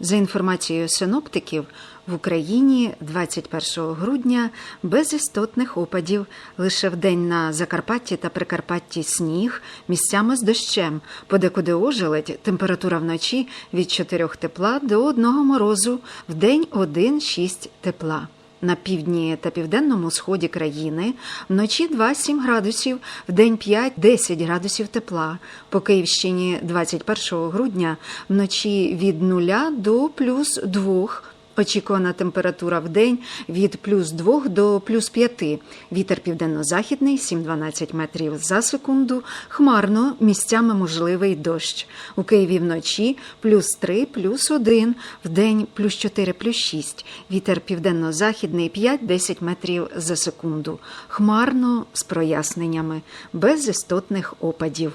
За інформацією синоптиків, в Україні 21 грудня без істотних опадів. Лише вдень на Закарпатті та Прикарпатті сніг, місцями з дощем. Подекуди ожеледь, температура вночі від 4 тепла до 1 морозу, вдень 1-6 тепла. На півдні та південному сході країни вночі 2-7 градусів, в день 5-10 градусів тепла. По Київщині 21 грудня вночі від 0 до плюс 2 Очікувана температура в день від плюс 2 до плюс 5. Вітер південно-західний 7-12 метрів за секунду. Хмарно місцями можливий дощ. У Києві вночі плюс 3, плюс 1, в день плюс 4, плюс 6. Вітер південно-західний 5-10 метрів за секунду. Хмарно з проясненнями, без істотних опадів.